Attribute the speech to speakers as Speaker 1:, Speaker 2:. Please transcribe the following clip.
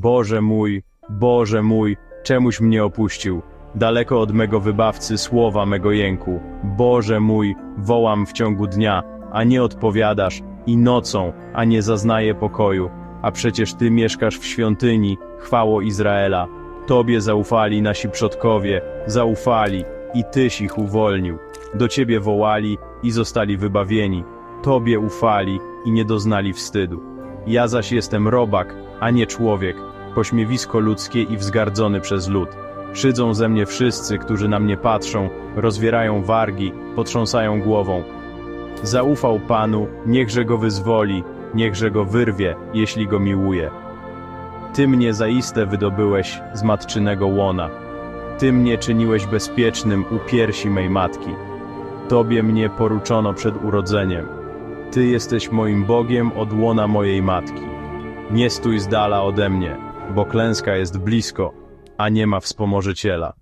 Speaker 1: Boże mój, Boże mój, czemuś mnie opuścił. Daleko od mego wybawcy słowa mego jęku. Boże mój, wołam w ciągu dnia, a nie odpowiadasz, i nocą, a nie zaznaję pokoju. A przecież Ty mieszkasz w świątyni, chwało Izraela. Tobie zaufali nasi przodkowie, zaufali, i Tyś ich uwolnił. Do Ciebie wołali i zostali wybawieni. Tobie ufali i nie doznali wstydu. Ja zaś jestem robak, a nie człowiek, pośmiewisko ludzkie i wzgardzony przez lud. Szydzą ze mnie wszyscy, którzy na mnie patrzą, rozwierają wargi, potrząsają głową. Zaufał Panu, niechże go wyzwoli, niechże go wyrwie, jeśli go miłuje. Ty mnie zaiste wydobyłeś z matczynego łona. Ty mnie czyniłeś bezpiecznym u piersi mej matki. Tobie mnie poruczono przed urodzeniem. Ty jesteś moim Bogiem od łona mojej matki. Nie stój z dala ode mnie, bo klęska jest blisko, a nie ma wspomożyciela.